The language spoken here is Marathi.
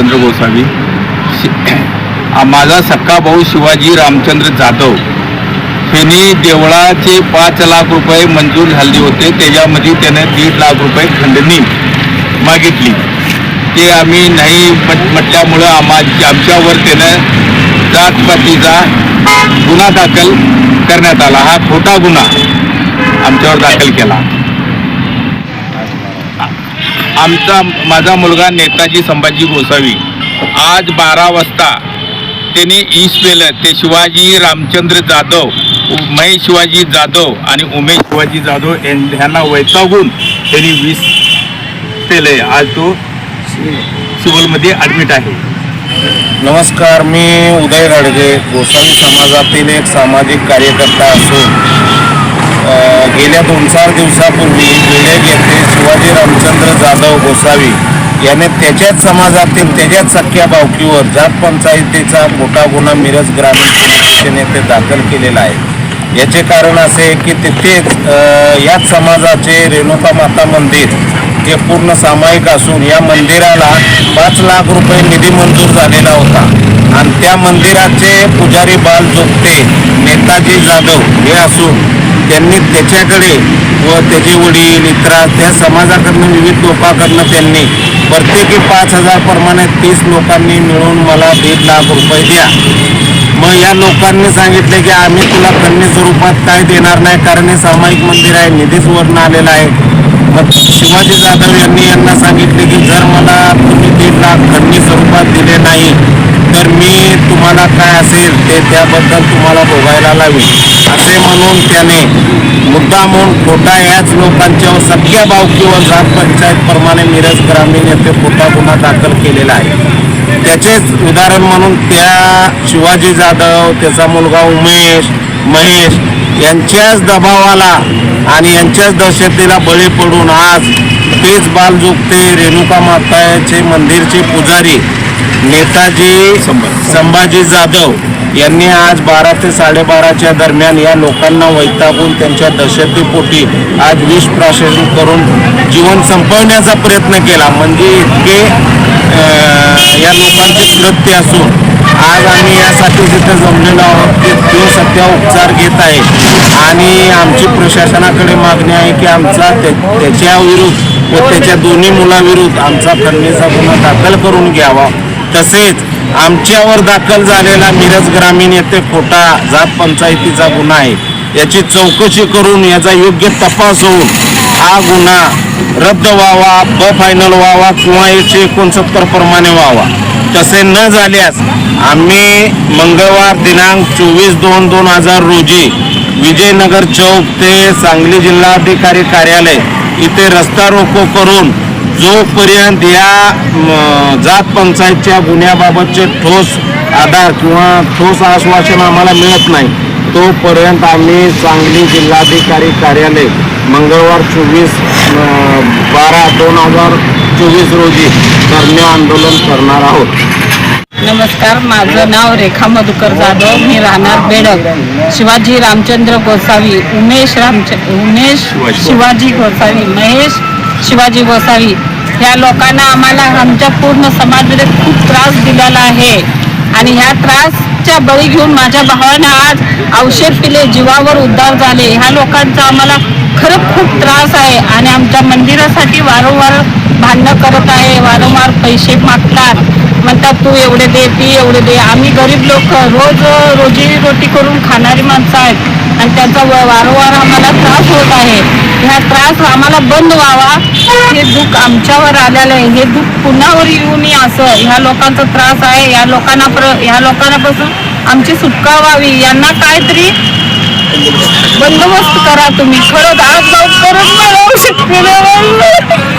रामचंद्र गोसावी शि- माझा सक्का भाऊ शिवाजी रामचंद्र जाधव. त्यांनी देवळाचे पाच लाख रुपये मंजूर झाले होते. त्याच्यामध्ये त्याने दीड लाख रुपये खंडणी मागितली. ते आम्ही नाही म्हटल्यामुळं आम्हा आमच्यावर त्यानं जातपातीचा गुन्हा दाखल करण्यात आला. हा खोटा गुन्हा आमच्यावर दाखल केला. आमचा माझा मुलगा नेताजी संभाजी गोसावी. आज बारा वाजता त्याने ईश पेलं ते शिवाजी रामचंद्र जाधव महेश शिवाजी जाधव आणि उमेश शिवाजी जाधव यां- ह्यांना वैतागून त्यांनी वीस पेले आज तो सिव्हिलमध्ये ॲडमिट आहे. नमस्कार मी उदय गाडगे गोसावी समाजातील एक सामाजिक कार्यकर्ता असून गेल्या दोन चार दिवसापूर्वी बेडेग येथे शिवाजी रामचंद्र जाधव गोसावी याने त्याच्याच समाजातील त्याच्याच सख्या बावकीवर जात पंचायतीचा मोठा गुन्हा मिरज ग्रामीण पोलीस येथे दाखल केलेला आहे. याचे कारण असे की तिथेच याच समाजाचे रेणुका माता मंदिर हे पूर्ण सामायिक असून या मंदिराला पाच लाख रुपये निधी मंजूर झालेला होता. आणि त्या मंदिराचे पुजारी बाल जोगते नेताजी जाधव हे असून त्यांनी त्याच्याकडे व त्याचे वडील इतरा त्या समाजाकडनं विविध लोकांकडनं त्यांनी प्रत्येकी पाच हजार प्रमाणे तीस लोकांनी मिळून मला दीड लाख रुपये द्या. मग या लोकांनी सांगितले की आम्ही तुला कन्या स्वरूपात काय देणार नाही कारण हे सामायिक मंदिर आहे निधीच वर्ण आलेला आहे. शिवाजी जाधव यांनी यांना सांगितले की जर मला तुम्ही दीड लाख खंडी स्वरूपात दिले नाही तर मी तुम्हाला काय असेल ते त्याबद्दल तुम्हाला भोगायला लावी असे म्हणून त्याने मुद्दामून खोटा याच लोकांच्या सख्या भाव किंवा जात पंचायत प्रमाणे मिरज ग्रामीण येथे खोटा गुन्हा दाखल केलेला आहे. त्याचेच उदाहरण म्हणून त्या शिवाजी जाधव त्याचा मुलगा उमेश महेश यांच्याच दबावाला आणि यांच्याच दहशतीला बळी पडून आज तेच बालजुगते रेणुका माताचे मंदिरचे पुजारी नेताजी संभाजी जाधव यांनी आज बारा ते साडेबाराच्या दरम्यान या लोकांना वैतागून त्यांच्या दहशतीपोटी आज विष प्राशन करून जीवन संपवण्याचा प्रयत्न केला. म्हणजे इतके या लोकांचे कृत्य असून आज आम्ही यासाठी जिथे जमलेलो आहोत की तो सध्या उपचार घेत आहे आणि आमची प्रशासनाकडे मागणी आहे की आमचा त्याच्या विरुद्ध व त्याच्या दोन्ही मुलाविरुद्ध आमचा खंडणीचा गुन्हा दाखल करून घ्यावा. तसेच आमच्यावर दाखल झालेला मिरज ग्रामीण येथे खोटा जात पंचायतीचा गुन्हा आहे. याची चौकशी करून याचा योग्य तपास होऊन हा गुन्हा रद्द व्हावा ब फायनल व्हावा किंवा एकशे एकोणसत्तर प्रमाणे व्हावा. तसे न झाल्यास आम्ही मंगळवार दिनांक चोवीस दोन दोन हजार रोजी विजयनगर चौक ते सांगली जिल्हाधिकारी कार्यालय इथे रस्ता रोको करून जोपर्यंत या जात पंचायतच्या गुन्ह्याबाबतचे ठोस आधार किंवा ठोस आश्वासन आम्हाला मिळत नाही तोपर्यंत आम्ही सांगली जिल्हाधिकारी कार्यालय मंगळवार चोवीस बारा दोन हजार चोवीस रोजी धरणे आंदोलन करणार आहोत नमस्कार माझं नाव रेखा मधुकर जाधव मी राहणार बेडक शिवाजी रामचंद्र गोसावी उमेश रामच उमेश शिवाजी. शिवाजी गोसावी महेश शिवाजी वसावी. ह्या लोकांना आम्हाला आमच्या पूर्ण समाजामध्ये खूप त्रास दिलेला आहे. आणि ह्या त्रासच्या बळी घेऊन माझ्या भावानं आज औषध पिले जीवावर उद्धार झाले. ह्या लोकांचा आम्हाला खरं खूप त्रास आहे आणि आमच्या मंदिरासाठी वारंवार भांडणं करत आहे वारंवार पैसे मागतात. म्हणतात तू एवढे दे ती एवढे दे. आम्ही गरीब लोक रोज रोजी रोटी करून खाणारी माणसं आहेत. आणि त्याचा व- वारंवार आम्हाला त्रास होत आहे. ह्या त्रास आम्हाला बंद व्हावा. हे दुःख आमच्यावर आलेलं आहे. हे दुःख पुन्हावर येऊ नये असं. ह्या लोकांचा त्रास आहे. या लोकांना प्र ह्या लोकांपासून आमची सुटका व्हावी. यांना काहीतरी बंदोबस्त करा तुम्ही. खरंच आज लवकरच मला औषध पिलं